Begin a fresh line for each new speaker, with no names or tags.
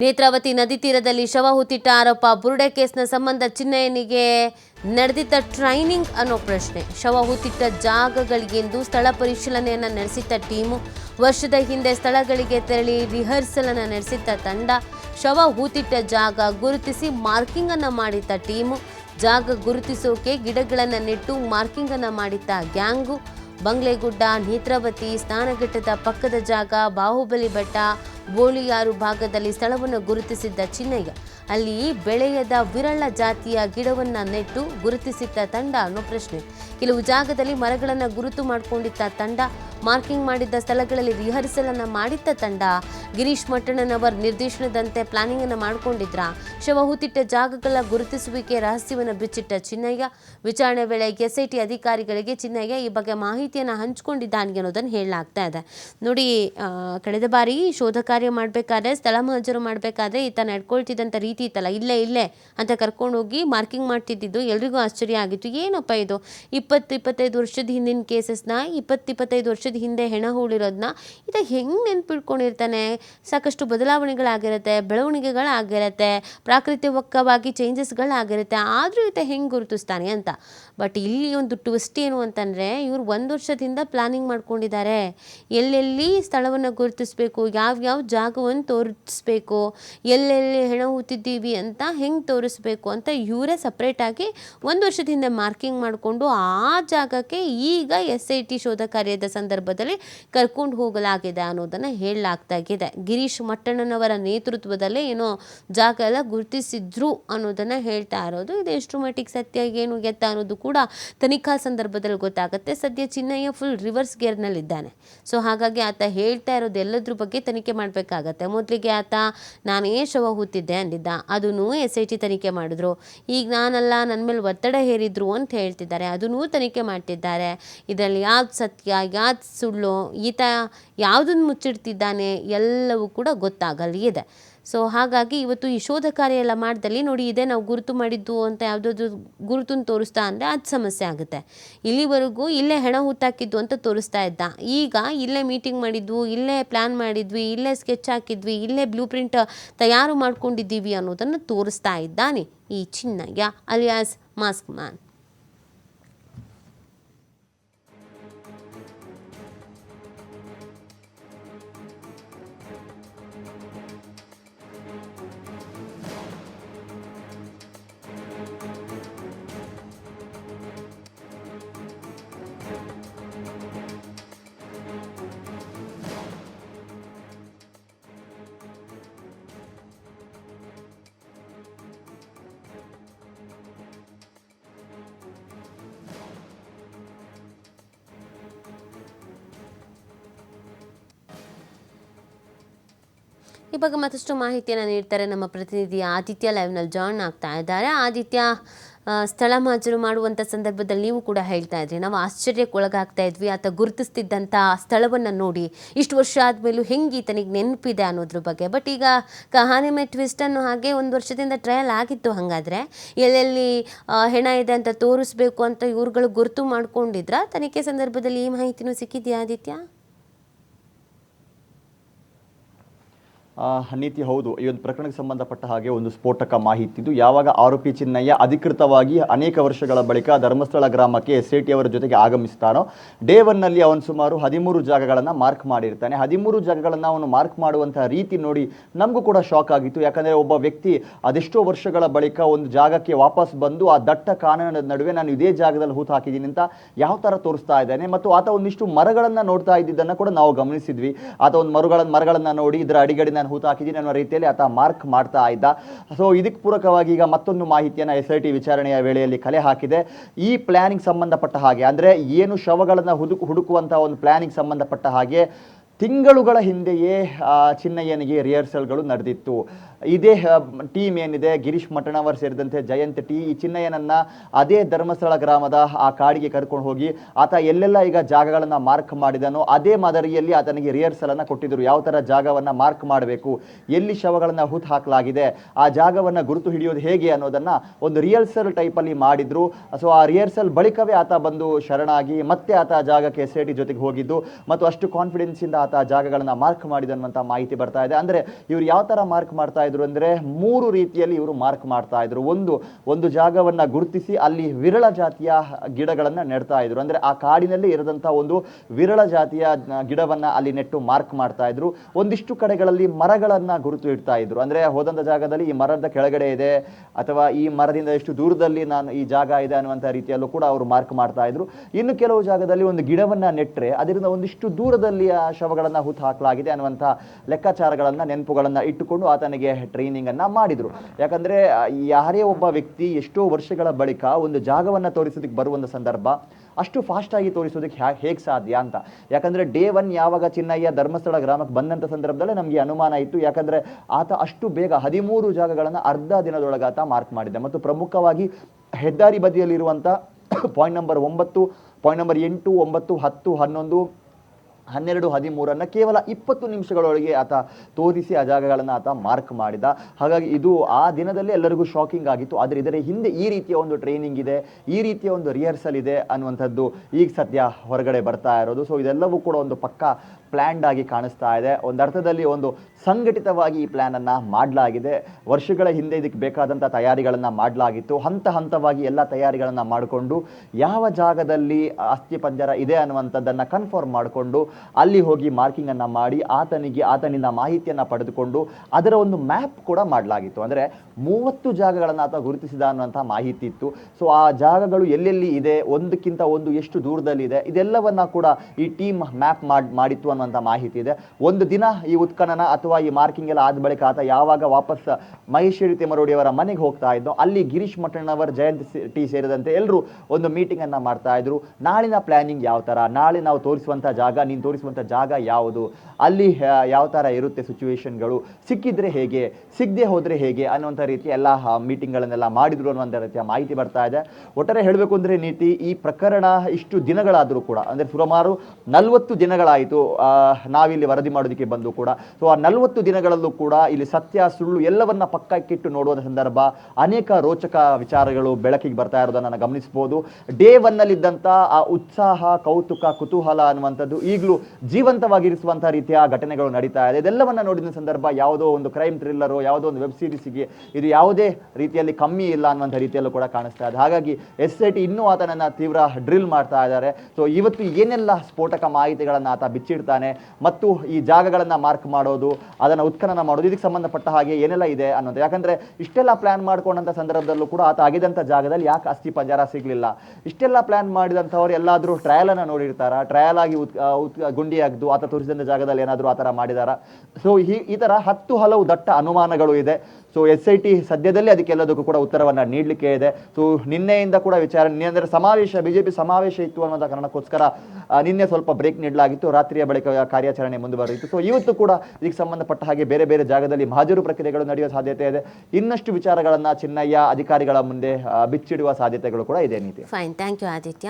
ನೇತ್ರಾವತಿ ನದಿ ತೀರದಲ್ಲಿ ಶವ ಹುತ್ತಿಟ್ಟ ಆರೋಪ, ಬುರುಡೆ ಕೇಸ್ನ ಸಂಬಂಧ ಚಿನ್ನಯ್ಯನಿಗೆ ನಡೆದಿದ್ದ ಟ್ರೈನಿಂಗ್ ಅನ್ನೋ ಪ್ರಶ್ನೆ. ಶವ ಹುತ್ತಿಟ್ಟ ಜಾಗಗಳಿಗೆಂದು ಸ್ಥಳ ಪರಿಶೀಲನೆಯನ್ನು ನಡೆಸಿದ್ದ ಟೀಮು, ವರ್ಷದ ಹಿಂದೆ ಸ್ಥಳಗಳಿಗೆ ತೆರಳಿ ರಿಹರ್ಸಲ್ ಅನ್ನು ನಡೆಸಿದ್ದ ತಂಡ, ಶವ ಹೂತಿಟ್ಟ ಜಾಗ ಗುರುತಿಸಿ ಮಾರ್ಕಿಂಗ್ ಅನ್ನು ಮಾಡಿದ್ದ ಟೀಮು, ಜಾಗ ಗುರುತಿಸೋಕೆ ಗಿಡಗಳನ್ನು ನೆಟ್ಟು ಮಾರ್ಕಿಂಗ್ ಅನ್ನು ಮಾಡಿದ್ದ ಗ್ಯಾಂಗು ಬಂಗ್ಲೆಗುಡ್ಡ, ನೇತ್ರಾವತಿ ಸ್ನಾನಘಟ್ಟದ ಪಕ್ಕದ ಜಾಗ ಬಾಹುಬಲಿ ಬೆಟ್ಟ, ಬೋಳಿಯಾರು ಭಾಗದಲ್ಲಿ ಸ್ಥಳವನ್ನು ಗುರುತಿಸಿದ್ದ ಚಿನ್ನಯ್ಯ. ಅಲ್ಲಿ ಬೆಳೆಯದ ವಿರಳ ಜಾತಿಯ ಗಿಡವನ್ನ ನೆಟ್ಟು ಗುರುತಿಸಿದ್ದ ತಂಡ ಅನ್ನೋ ಪ್ರಶ್ನೆ. ಕೆಲವು ಜಾಗದಲ್ಲಿ ಮರಗಳನ್ನು ಗುರುತು ಮಾಡಿಕೊಂಡಿದ್ದ ತಂಡ, ಮಾರ್ಕಿಂಗ್ ಮಾಡಿದ್ದ ಸ್ಥಳಗಳಲ್ಲಿ ರಿಹರ್ಸಲ್ ಅನ್ನ ಮಾಡಿದ್ದ ತಂಡ, ಗಿರೀಶ್ ಮಟ್ಟಣ್ಣನವರ್ ನಿರ್ದೇಶನದಂತೆ ಪ್ಲಾನಿಂಗನ್ನು ಮಾಡ್ಕೊಂಡಿದ್ರ? ಶವ ಹೂತಿಟ್ಟ ಜಾಗಗಳ ಗುರುತಿಸುವಿಕೆ ರಹಸ್ಯವನ್ನು ಬಿಚ್ಚಿಟ್ಟ ಚಿನ್ನಯ್ಯ. ವಿಚಾರಣೆ ವೇಳೆ ಎಸ್ಐಟಿ ಅಧಿಕಾರಿಗಳಿಗೆ ಚಿನ್ನಯ್ಯ, ಈ ಬಗ್ಗೆ ಮಾಹಿತಿಯನ್ನು ಹಂಚಿಕೊಂಡಿದ್ದಾನೆ ಅನ್ನೋದನ್ನು ಹೇಳಲಾಗ್ತಾ ಇದೆ. ನೋಡಿ ಕಳೆದ ಬಾರಿ ಶೋಧ ಕಾರ್ಯ ಮಾಡಬೇಕಾದ್ರೆ, ಸ್ಥಳ ಮಹಜರು ಮಾಡಬೇಕಾದ್ರೆ ಈತ ನಡ್ಕೊಳ್ತಿದ್ದಂಥ ರೀತಿ ಇತ್ತಲ್ಲ, ಇಲ್ಲೇ ಇಲ್ಲೇ ಅಂತ ಕರ್ಕೊಂಡು ಹೋಗಿ ಮಾರ್ಕಿಂಗ್ ಮಾಡ್ತಿದ್ದಿದ್ದು ಎಲ್ರಿಗೂ ಆಶ್ಚರ್ಯ ಆಗಿತ್ತು. ಏನಪ್ಪ ಇದು? ಇಪ್ಪತ್ತು, ಇಪ್ಪತ್ತೈದು ವರ್ಷದ ಹಿಂದಿನ ಕೇಸಸ್ನ, ಇಪ್ಪತ್ತು, ಇಪ್ಪತ್ತೈದು ವರ್ಷದ ಹಿಂದೆ ಹೆಣ ಹೂಳಿರೋದನ್ನ ಈತ ಹೆಂಗೆ ನೆನ್ಪಿಟ್ಕೊಂಡಿರ್ತಾನೆ? ಸಾಕಷ್ಟು ಬದಲಾವಣೆಗಳಾಗಿರುತ್ತೆ, ಬೆಳವಣಿಗೆಗಳಾಗಿರುತ್ತೆ ಪ್ರಾಕೃತಿಕವಾಗಿ ಚೇಂಜಸ್ಗಳಾಗಿರುತ್ತೆ. ಆದರೂ ಈತ ಹೆಂಗೆ ಗುರುತಿಸ್ತಾನೆ ಅಂತ. ಬಟ್ ಇಲ್ಲಿ ಒಂದು ಟ್ವಿಸ್ಟ್ ಏನು ಅಂತಂದರೆ, ಇವರು ಒಂದು ವರ್ಷದಿಂದ ಪ್ಲಾನಿಂಗ್ ಮಾಡ್ಕೊಂಡಿದ್ದಾರೆ. ಎಲ್ಲೆಲ್ಲಿ ಸ್ಥಳವನ್ನು ಗುರುತಿಸ್ಬೇಕು, ಯಾವ್ಯಾವ ಜಾಗವನ್ನು ತೋರಿಸ್ಬೇಕು, ಎಲ್ಲೆಲ್ಲಿ ಹೆಣ ಹೂತಿದ್ದೀವಿ ಅಂತ ಹೆಂಗೆ ತೋರಿಸ್ಬೇಕು ಅಂತ ಇವರೇ ಸಪ್ರೇಟಾಗಿ ಒಂದು ವರ್ಷದಿಂದ ಮಾರ್ಕಿಂಗ್ ಮಾಡಿಕೊಂಡು ಆ ಜಾಗಕ್ಕೆ ಈಗ ಎಸ್ ಐ ಟಿ ಶೋಧ ಕಾರ್ಯದ ಸಂದರ್ಭದಲ್ಲಿ ಕರ್ಕೊಂಡು ಹೋಗಲಾಗಿದೆ ಅನ್ನೋದನ್ನು ಹೇಳಲಾಗ್ತಾಗಿದೆ ಗಿರೀಶ್ ಮಟ್ಟಣ್ಣನವರ ನೇತೃತ್ವದಲ್ಲೇ ಏನೋ ಜಾಗ ಎಲ್ಲ ಗುರುತಿಸಿದ್ರು ಅನ್ನೋದನ್ನು ಹೇಳ್ತಾ ಇರೋದು. ಇದು ಎಷ್ಟು ಮಟ್ಟಿಗೆ ಸತ್ಯ, ಏನು ಗೆತ್ತ ಅನ್ನೋದು ಕೂಡ ತನಿಖಾ ಸಂದರ್ಭದಲ್ಲಿ ಗೊತ್ತಾಗುತ್ತೆ. ಸದ್ಯ ಚಿನ್ನಯ್ಯ ಫುಲ್ ರಿವರ್ಸ್ ಗೇರ್ನಲ್ಲಿದ್ದಾನೆ ಸೊ ಹಾಗಾಗಿ ಆತ ಹೇಳ್ತಾ ಇರೋದು ಎಲ್ಲದ್ರ ಬಗ್ಗೆ ತನಿಖೆ ಮಾಡಬೇಕಾಗತ್ತೆ. ಮೊದಲಿಗೆ ಆತ, ನಾನೇ ಶವ ಹೂತಿದ್ದೆ? ಅಂದಿದ್ದ. ಅದನ್ನು ಎಸ್ ಐ ಟಿ ತನಿಖೆ ಮಾಡಿದ್ರು. ಈಗ ನಾನಲ್ಲ ನನ್ನ ಮೇಲೆ ಒತ್ತಡ ಹೇರಿದ್ರು ಅಂತ ಹೇಳ್ತಿದ್ದಾರೆ. ಅದನ್ನೂ ತನಿಖೆ ಮಾಡ್ತಿದ್ದಾರೆ. ಇದರಲ್ಲಿ ಯಾವ್ದು ಸತ್ಯ, ಯಾವ್ದು ಸುಳ್ಳು, ಈತ ಯಾವುದನ್ನು ಮುಚ್ಚಿಡ್ತಿದ್ದಾನೆ, ಎಲ್ಲವೂ ಕೂಡ ಗೊತ್ತಾಗಲಿದೆ. ಸೊ ಹಾಗಾಗಿ ಇವತ್ತು ಈ ಶೋಧ ಕಾರ್ಯ ಎಲ್ಲ ಮಾಡ್ದಲ್ಲಿ ನೋಡಿ ಇದೇ ನಾವು ಗುರುತು ಮಾಡಿದ್ದು ಅಂತ ಯಾವುದಾದ್ರು ಗುರುತನ್ನು ತೋರಿಸ್ತಾ ಅಂದರೆ ಅದು ಸಮಸ್ಯೆ ಆಗುತ್ತೆ. ಇಲ್ಲಿವರೆಗೂ ಇಲ್ಲೇ ಹೆಣ ಹುತ್ತಾಕಿದ್ದು ಅಂತ ತೋರಿಸ್ತಾ ಇದ್ದ. ಈಗ ಇಲ್ಲೇ ಮೀಟಿಂಗ್ ಮಾಡಿದ್ವು, ಇಲ್ಲೇ ಪ್ಲ್ಯಾನ್ ಮಾಡಿದ್ವಿ, ಇಲ್ಲೇ ಸ್ಕೆಚ್ ಹಾಕಿದ್ವಿ, ಇಲ್ಲೇ ಬ್ಲೂ ಪ್ರಿಂಟ್ ತಯಾರು ಮಾಡ್ಕೊಂಡಿದ್ದೀವಿ ಅನ್ನೋದನ್ನು ತೋರಿಸ್ತಾ ಇದ್ದಾನೆ ಈ ಚಿನ್ನಯ್ಯ, ಅಲಿಯಾಸ್ ಮಾಸ್ಕ್ ಮ್ಯಾನ್. ಈ ಬಗ್ಗೆ ಮತ್ತಷ್ಟು ಮಾಹಿತಿಯನ್ನು ನೀಡ್ತಾರೆ ನಮ್ಮ ಪ್ರತಿನಿಧಿ ಆದಿತ್ಯ ಲೈವ್ನಲ್ಲಿ ಜಾಯ್ನ್ ಆಗ್ತಾ ಇದ್ದಾರೆ. ಆದಿತ್ಯ ಸ್ಥಳ ಮಾಜರು ಮಾಡುವಂಥ ಸಂದರ್ಭದಲ್ಲಿ ನೀವು ಕೂಡ ಹೇಳ್ತಾ ಇದ್ರಿ. ನಾವು ಆಶ್ಚರ್ಯಕ್ಕೆ ಒಳಗಾಗ್ತಾ ಇದ್ವಿ. ಆತ ಗುರುತಿಸ್ತಿದ್ದಂಥ ಸ್ಥಳವನ್ನು ನೋಡಿ ಇಷ್ಟು ವರ್ಷ ಆದಮೇಲೂ ಹೆಂಗೆ ಈತನಿಗೆ ನೆನಪಿದೆ ಅನ್ನೋದ್ರ ಬಗ್ಗೆ. ಬಟ್ ಈಗ ಕಹಾನಿ ಮೇ ಟ್ವಿಸ್ಟನ್ನು ಹಾಗೆ ಒಂದು ವರ್ಷದಿಂದ ಟ್ರಯಲ್ ಆಗಿತ್ತು ಹಾಗಾದರೆ. ಎಲ್ಲೆಲ್ಲಿ ಹೆಣ ಇದೆ ಅಂತ ತೋರಿಸ್ಬೇಕು ಅಂತ ಇವ್ರುಗಳು ಗುರುತು ಮಾಡ್ಕೊಂಡಿದ್ರ. ತನಿಖೆ ಸಂದರ್ಭದಲ್ಲಿ ಈ ಮಾಹಿತಿನೂ ಸಿಕ್ಕಿದೆಯಾ ಆದಿತ್ಯ?
ನೀತಿ ಹೌದು. ಈ ಒಂದು ಪ್ರಕರಣಕ್ಕೆ ಸಂಬಂಧಪಟ್ಟ ಹಾಗೆ ಒಂದು ಸ್ಫೋಟಕ ಮಾಹಿತಿ ಇದು ಯಾವಾಗ ಆರೋಪಿ ಚಿನ್ನಯ್ಯ ಅಧಿಕೃತವಾಗಿ ಅನೇಕ ವರ್ಷಗಳ ಬಳಿಕ ಧರ್ಮಸ್ಥಳ ಗ್ರಾಮಕ್ಕೆ ಎಸ್ ಅವರ ಜೊತೆಗೆ ಆಗಮಿಸ್ತಾನೋ, ಡೇ ಒನ್ನಲ್ಲಿ ಅವನು ಸುಮಾರು ಹದಿಮೂರು ಜಾಗಗಳನ್ನು ಮಾರ್ಕ್ ಮಾಡಿರ್ತಾನೆ. ಹದಿಮೂರು ಜಾಗಗಳನ್ನು ಅವನು ಮಾರ್ಕ್ ಮಾಡುವಂತಹ ರೀತಿ ನೋಡಿ ನಮಗೂ ಕೂಡ ಶಾಕ್ ಆಗಿತ್ತು. ಯಾಕಂದರೆ ಒಬ್ಬ ವ್ಯಕ್ತಿ ಅದೆಷ್ಟೋ ವರ್ಷಗಳ ಬಳಿಕ ಒಂದು ಜಾಗಕ್ಕೆ ವಾಪಸ್ ಬಂದು ಆ ದಟ್ಟ ಕಾನೂನಿನ ನಡುವೆ ನಾನು ಇದೇ ಜಾಗದಲ್ಲಿ ಹೂತು ಹಾಕಿದ್ದೀನಿ ಅಂತ ಯಾವ ಥರ ತೋರಿಸ್ತಾ ಇದ್ದಾನೆ ಮತ್ತು ಆತ ಒಂದಿಷ್ಟು ಮರಗಳನ್ನು ನೋಡ್ತಾ ಇದ್ದಿದ್ದನ್ನು ಕೂಡ ನಾವು ಗಮನಿಸಿದ್ವಿ. ಆತ ಒಂದು ಮರುಗಳನ್ನು ಮರಗಳನ್ನು ನೋಡಿ ಇದರ ಅಡಿಗಡಿ ನಾನು ಹೂತ ಹಾಕಿದ್ದೀನಿ ಅನ್ನೋ ರೀತಿಯಲ್ಲಿ ಆತ ಮಾರ್ಕ್ ಮಾಡ್ತಾ ಇದ್ದ. ಸೊ ಇದಕ್ಕೆ ಪೂರಕವಾಗಿ ಈಗ ಮತ್ತೊಂದು ಮಾಹಿತಿಯನ್ನು ಎಸ್ ಐ ಟಿ ವಿಚಾರಣೆಯ ವೇಳೆಯಲ್ಲಿ ಕಲೆ ಹಾಕಿದೆ. ಈ ಪ್ಲಾನಿಂಗ್ ಸಂಬಂಧಪಟ್ಟ ಹಾಗೆ, ಅಂದರೆ ಏನು ಶವಗಳನ್ನು ಹುಡುಕು ಹುಡುಕುವಂಥ ಒಂದು ಪ್ಲಾನಿಂಗ್ ಸಂಬಂಧಪಟ್ಟ ಹಾಗೆ ತಿಂಗಳುಗಳ ಹಿಂದೆಯೇ ಚಿನ್ನಯ್ಯನಿಗೆ ರಿಹರ್ಸಲ್ಗಳು ನಡೆದಿತ್ತು. ಇದೇ ಟೀಮ್ ಏನಿದೆ, ಗಿರೀಶ್ ಮಠಣವರ್ ಸೇರಿದಂತೆ ಜಯಂತ್, ಟಿ, ಈ ಚಿನ್ನಯ್ಯನನ್ನ ಅದೇ ಧರ್ಮಸ್ಥಳ ಗ್ರಾಮದ ಆ ಕಾಡಿಗೆ ಕರ್ಕೊಂಡು ಹೋಗಿ ಆತ ಎಲ್ಲೆಲ್ಲ ಈಗ ಜಾಗಗಳನ್ನು ಮಾರ್ಕ್ ಮಾಡಿದನೋ, ಅದೇ ಮಾದರಿಯಲ್ಲಿ ಆತನಿಗೆ ರಿಹರ್ಸಲನ್ನು ಕೊಟ್ಟಿದ್ದರು ಯಾವ ಥರ ಜಾಗವನ್ನು ಮಾರ್ಕ್ ಮಾಡಬೇಕು, ಎಲ್ಲಿ ಶವಗಳನ್ನು ಹುತ್ತು ಹಾಕಲಾಗಿದೆ, ಆ ಜಾಗವನ್ನು ಗುರುತು ಹಿಡಿಯೋದು ಹೇಗೆ ಅನ್ನೋದನ್ನ ಒಂದು ರಿಹರ್ಸಲ್ ಟೈಪಲ್ಲಿ ಮಾಡಿದ್ರು. ಸೊ ಆ ರಿಹರ್ಸಲ್ ಬಳಿಕವೇ ಆತ ಬಂದು ಶರಣಾಗಿ ಮತ್ತೆ ಆತ ಜಾಗಕ್ಕೆ ಎಸ್ ಐ ಟಿ ಜೊತೆಗೆ ಹೋಗಿದ್ದು. ಮತ್ತು ಅಷ್ಟು ಕಾನ್ಫಿಡೆನ್ಸಿಂದ ಆತ ಜಾಗಗಳನ್ನ ಮಾರ್ಕ್ ಮಾಡಿದ ಅನ್ನುವಂಥ ಮಾಹಿತಿ ಬರ್ತಾ ಇದೆ. ಅಂದ್ರೆ ಇವರು ಯಾವ ತರ ಮಾರ್ಕ್ ಮಾಡ್ತಾ ಇದ್ರು ಅಂದ್ರೆ ಮೂರು ರೀತಿಯಲ್ಲಿ ಇವರು ಮಾರ್ಕ್ ಮಾಡ್ತಾ ಇದ್ರು. ಒಂದು ಒಂದು ಜಾಗವನ್ನ ಗುರುತಿಸಿ ಅಲ್ಲಿ ವಿರಳ ಜಾತಿಯ ಗಿಡಗಳನ್ನ ನೆಡ್ತಾ ಇದ್ರು. ಅಂದ್ರೆ ಆ ಕಾಡಿನಲ್ಲಿ ಇರದಂತ ಒಂದು ವಿರಳ ಜಾತಿಯ ಗಿಡವನ್ನ ಅಲ್ಲಿ ನೆಟ್ಟು ಮಾರ್ಕ್ ಮಾಡ್ತಾ ಇದ್ರು. ಒಂದಿಷ್ಟು ಕಡೆಗಳಲ್ಲಿ ಮರಗಳನ್ನ ಗುರುತು ಇಡ್ತಾ ಇದ್ರು. ಅಂದ್ರೆ ಹೋದಂತ ಜಾಗದಲ್ಲಿ ಈ ಮರದ ಕೆಳಗಡೆ ಇದೆ, ಅಥವಾ ಈ ಮರದಿಂದ ಎಷ್ಟು ದೂರದಲ್ಲಿ ನಾನು ಈ ಜಾಗ ಇದೆ ಅನ್ನುವಂಥ ರೀತಿಯಲ್ಲೂ ಕೂಡ ಅವರು ಮಾರ್ಕ್ ಮಾಡ್ತಾ ಇದ್ರು. ಇನ್ನು ಕೆಲವು ಜಾಗದಲ್ಲಿ ಒಂದು ಗಿಡವನ್ನ ನೆಟ್ಟರೆ ಅದರಿಂದ ಒಂದಿಷ್ಟು ದೂರದಲ್ಲಿ ಆ ಶವಗಳನ್ನ ಹುತ್ತು ಹಾಕಲಾಗಿದೆ ಅನ್ನುವಂಥ ಲೆಕ್ಕಾಚಾರಗಳನ್ನು, ನೆನಪುಗಳನ್ನು ಇಟ್ಟುಕೊಂಡು ಆತನಿಗೆ ಟ್ರೈನಿಂಗನ್ನು ಮಾಡಿದರು. ಯಾಕಂದರೆ ಯಾರೇ ಒಬ್ಬ ವ್ಯಕ್ತಿ ಎಷ್ಟೋ ವರ್ಷಗಳ ಬಳಿಕ ಒಂದು ಜಾಗವನ್ನು ತೋರಿಸೋದಕ್ಕೆ ಬರುವಂಥ ಸಂದರ್ಭ, ಅಷ್ಟು ಫಾಸ್ಟ್ ಆಗಿ ತೋರಿಸೋದಕ್ಕೆ ಹ್ಯಾ, ಹೇಗೆ ಸಾಧ್ಯ ಅಂತ. ಯಾಕಂದರೆ ಡೇ ಒನ್ ಯಾವಾಗ ಚಿನ್ನಯ್ಯ ಧರ್ಮಸ್ಥಳ ಗ್ರಾಮಕ್ಕೆ ಬಂದಂಥ ಸಂದರ್ಭದಲ್ಲೇ ನಮಗೆ ಅನುಮಾನ ಇತ್ತು. ಯಾಕಂದರೆ, ಆತ ಅಷ್ಟು ಬೇಗ ಹದಿಮೂರು ಜಾಗಗಳನ್ನು ಅರ್ಧ ದಿನದೊಳಗೆ ಆತ ಮಾರ್ಕ್ ಮಾಡಿದ್ದ. ಮತ್ತು ಪ್ರಮುಖವಾಗಿ ಹೆದ್ದಾರಿ ಬದಿಯಲ್ಲಿರುವಂಥ ಪಾಯಿಂಟ್ ನಂಬರ್ ಒಂಬತ್ತು ಪಾಯಿಂಟ್ ನಂಬರ್ ಎಂಟು, ಒಂಬತ್ತು, ಹತ್ತು, ಹನ್ನೊಂದು ಹನ್ನೆರಡು ಹದಿಮೂರನ್ನು ಕೇವಲ ಇಪ್ಪತ್ತು ನಿಮಿಷಗಳೊಳಗೆ ಆತ ತೋರಿಸಿ ಆ ಜಾಗಗಳನ್ನು ಆತ ಮಾರ್ಕ್ ಮಾಡಿದ. ಹಾಗಾಗಿ ಇದು ಆ ದಿನದಲ್ಲೇ ಎಲ್ಲರಿಗೂ ಶಾಕಿಂಗ್ ಆಗಿತ್ತು. ಆದರೆ ಇದರ ಹಿಂದೆ ಈ ರೀತಿಯ ಒಂದು ಟ್ರೈನಿಂಗ್ ಇದೆ, ಈ ರೀತಿಯ ಒಂದು ರಿಹರ್ಸಲ್ ಇದೆ ಅನ್ನುವಂಥದ್ದು ಈಗ ಸದ್ಯ ಹೊರಗಡೆ ಬರ್ತಾ ಇರೋದು. ಸೊ ಇದೆಲ್ಲವೂ ಕೂಡ ಒಂದು ಪಕ್ಕ ಪ್ಲ್ಯಾಂಡ್ ಆಗಿ ಕಾಣಿಸ್ತಾ ಇದೆ. ಒಂದು ಅರ್ಥದಲ್ಲಿ ಒಂದು ಸಂಘಟಿತವಾಗಿ ಈ ಪ್ಲ್ಯಾನನ್ನು ಮಾಡಲಾಗಿದೆ. ವರ್ಷಗಳ ಹಿಂದೆ ಇದಕ್ಕೆ ಬೇಕಾದಂಥ ತಯಾರಿಗಳನ್ನು ಮಾಡಲಾಗಿತ್ತು. ಹಂತ ಹಂತವಾಗಿ ಎಲ್ಲ ತಯಾರಿಗಳನ್ನು ಮಾಡಿಕೊಂಡು ಯಾವ ಜಾಗದಲ್ಲಿ ಅಸ್ಥಿ ಪಂಜರ ಇದೆ ಅನ್ನುವಂಥದ್ದನ್ನು ಕನ್ಫರ್ಮ್ ಮಾಡಿಕೊಂಡು ಅಲ್ಲಿ ಹೋಗಿ ಮಾರ್ಕಿಂಗನ್ನು ಮಾಡಿ ಆತನಿಗೆ ಆತನಿಂದ ಮಾಹಿತಿಯನ್ನು ಪಡೆದುಕೊಂಡು ಅದರ ಒಂದು ಮ್ಯಾಪ್ ಕೂಡ ಮಾಡಲಾಗಿತ್ತು. ಅಂದರೆ ಮೂವತ್ತು ಜಾಗಗಳನ್ನು ಆತ ಗುರುತಿಸಿದ ಅನ್ನುವಂಥ ಮಾಹಿತಿ ಇತ್ತು. ಸೊ ಆ ಜಾಗಗಳು ಎಲ್ಲೆಲ್ಲಿ ಇದೆ? ಒಂದಕ್ಕಿಂತ ಒಂದು ಎಷ್ಟು ದೂರದಲ್ಲಿದೆ? ಇದೆಲ್ಲವನ್ನ ಕೂಡ ಈ ಟೀಮ್ ಮ್ಯಾಪ್ ಮಾಡಿ ಮಾಡಿತ್ತು ಅನ್ನುವಂಥ ಮಾಹಿತಿ ಇದೆ. ಒಂದು ದಿನ ಈ ಉತ್ಖನನ ಅಥವಾ ಈ ಮಾರ್ಕಿಂಗ್ ಎಲ್ಲ ಆದ ಬಳಿಕ ಆತ ಯಾವಾಗ ವಾಪಸ್ ಮಹೇಶ್ವರಿ ತಿಮ್ಮರೋಡಿಯವರ ಮನೆಗೆ ಹೋಗ್ತಾ ಇದ್ದೋ, ಅಲ್ಲಿ ಗಿರೀಶ್ ಮಠಣ್ಣವರ ಜಯಂತ್ ಟಿ ಸೇರಿದಂತೆ ಎಲ್ಲರೂ ಒಂದು ಮೀಟಿಂಗ್ ಅನ್ನ ಮಾಡ್ತಾ ಇದ್ರು. ನಾಳಿನ ಪ್ಲಾನಿಂಗ್ ಯಾವ ತರ? ನಾಳೆ ನಾವು ತೋರಿಸುವಂತ ಜಾಗ, ನೀನು ತೋರಿಸುವಂತ ಜಾಗ ಯಾವುದು? ಅಲ್ಲಿ ಯಾವ ತರ ಇರುತ್ತೆ ಸಿಚುವೇಶನ್ಗಳು ಸಿಕ್ಕಿದ್ರೆ ಹೇಗೆ? ಸಿಗದೆ ಹೋದ್ರೆ ಹೇಗೆ? ಅನ್ನುವಂಥ ರೀತಿ ಎಲ್ಲ ಮೀಟಿಂಗ್ಗಳನ್ನೆಲ್ಲ ಮಾಡಿದ್ರು ಅನ್ನುವಂಥ ರೀತಿಯ ಮಾಹಿತಿ ಬರ್ತಾ ಇದೆ. ಒಟ್ಟಾರೆ ಹೇಳಬೇಕು ಅಂದ್ರೆ ನೀತಿ, ಈ ಪ್ರಕರಣ ಇಷ್ಟು ದಿನಗಳಾದರೂ ಕೂಡ, ಅಂದ್ರೆ ಸುಮಾರು ನಲವತ್ತು ದಿನಗಳಾಯಿತು ನಾವಿಲ್ಲಿ ವರದಿ ಮಾಡೋದಕ್ಕೆ ಬಂದು ಕೂಡ. ಸೊ ಆ ನಲವತ್ತು ದಿನಗಳಲ್ಲೂ ಕೂಡ ಇಲ್ಲಿ ಸತ್ಯ, ಸುಳ್ಳು ಎಲ್ಲವನ್ನ ಪಕ್ಕಕ್ಕಿಟ್ಟು ನೋಡುವ ಸಂದರ್ಭ ಅನೇಕ ರೋಚಕ ವಿಚಾರಗಳು ಬೆಳಕಿಗೆ ಬರ್ತಾ ಇರೋದನ್ನು ನಾನು ಗಮನಿಸಬಹುದು ಡೇ ಒನ್ನಲ್ಲಿದ್ದಂಥ ಆ ಉತ್ಸಾಹ, ಕೌತುಕ, ಕುತೂಹಲ ಅನ್ನುವಂಥದ್ದು ಈಗಲೂ ಜೀವಂತವಾಗಿರಿಸುವಂಥ ರೀತಿಯ ಘಟನೆಗಳು ನಡೀತಾ ಇದೆ. ಇದೆಲ್ಲವನ್ನ ನೋಡಿದ ಸಂದರ್ಭ ಯಾವುದೋ ಒಂದು ಕ್ರೈಮ್ ಥ್ರಿಲ್ಲರು ಯಾವುದೋ ಒಂದು ವೆಬ್ ಸೀರೀಸ್ಗೆ ಇದು ಯಾವುದೇ ರೀತಿಯಲ್ಲಿ ಕಮ್ಮಿ ಇಲ್ಲ ಅನ್ನುವಂಥ ರೀತಿಯಲ್ಲೂ ಕೂಡ ಕಾಣಿಸ್ತಾ ಇದೆ. ಹಾಗಾಗಿ ಎಸ್ ಐ ಟಿ ಇನ್ನೂ ಆತನನ್ನು ತೀವ್ರ ಡ್ರಿಲ್ ಮಾಡ್ತಾ ಇದ್ದಾರೆ. ಸೊ ಇವತ್ತು ಏನೆಲ್ಲ ಸ್ಫೋಟಕ ಮಾಹಿತಿಗಳನ್ನು ಆತ ಬಿಚ್ಚಿಡ್ತಾನೆ ಮತ್ತು ಈ ಜಾಗಗಳನ್ನು ಮಾರ್ಕ್ ಮಾಡೋದು, ಅದನ್ನು ಉತ್ಖನನ ಮಾಡೋದು, ಇದಕ್ಕೆ ಸಂಬಂಧಪಟ್ಟ ಹಾಗೆ ಏನೆಲ್ಲ ಇದೆ ಅನ್ನೋದು. ಯಾಕಂದ್ರೆ ಇಷ್ಟೆಲ್ಲ ಪ್ಲಾನ್ ಮಾಡ್ಕೊಂಡಂಥ ಸಂದರ್ಭದಲ್ಲೂ ಕೂಡ ಆತ ಆಗಿದಂಥ ಜಾಗದಲ್ಲಿ ಯಾಕೆ ಅಸ್ಥಿ ಪಂಜರ ಸಿಗಲಿಲ್ಲ? ಇಷ್ಟೆಲ್ಲ ಪ್ಲ್ಯಾನ್ ಮಾಡಿದಂಥವ್ರು ಎಲ್ಲಾದರೂ ಟ್ರಯಲನ್ನು ನೋಡಿರ್ತಾರ? ಟ್ರಯಲ್ ಆಗಿ ಉತ್ ಉತ್, ಗುಂಡಿ ಅಗ್ದು ಆತ ತೋರಿಸಿದಂಥ ಜಾಗದಲ್ಲಿ ಏನಾದರೂ ಆ ಥರ ಮಾಡಿದಾರ? ಸೊ ಈ ಈ ಥರ ಹತ್ತು ಹಲವು ದಟ್ಟ ಅನುಮಾನಗಳು ಇದೆ. ಸೊ ಎಸ್ ಐ ಟಿ ಸದ್ಯದಲ್ಲೇ ಅದಕ್ಕೆಲ್ಲದಕ್ಕೂ ಕೂಡ ಉತ್ತರವನ್ನು ನೀಡಲಿಕ್ಕೆ ಇದೆ. ಸೊ ನಿನ್ನೆಯಿಂದ ಕೂಡ ವಿಚಾರ, ನಿನ್ನೆ ಅಂದರೆ ಸಮಾವೇಶ ಬಿಜೆಪಿ ಸಮಾವೇಶ ಇತ್ತು ಅನ್ನೋದ ಕಾರಣಕ್ಕೋಸ್ಕರ ನಿನ್ನೆ ಸ್ವಲ್ಪ ಬ್ರೇಕ್ ನೀಡಲಾಗಿತ್ತು. ರಾತ್ರಿಯ ಬಳಿಕ ಕಾರ್ಯಾಚರಣೆ ಮುಂದುವರಿಯಿತು. ಸೊ ಇವತ್ತು ಕೂಡ ಇದಕ್ಕೆ ಸಂಬಂಧಪಟ್ಟ ಹಾಗೆ ಬೇರೆ ಬೇರೆ ಜಾಗದಲ್ಲಿ ಮಹಾಜರು ಪ್ರಕ್ರಿಯೆಗಳು ನಡೆಯುವ ಸಾಧ್ಯತೆ ಇದೆ. ಇನ್ನಷ್ಟು ವಿಚಾರಗಳನ್ನು ಚಿನ್ನಯ್ಯ ಅಧಿಕಾರಿಗಳ ಮುಂದೆ ಬಿಚ್ಚಿಡುವ ಸಾಧ್ಯತೆಗಳು ಕೂಡ ಇದೆ, ನೀತಿ.
Fine thank you Aditya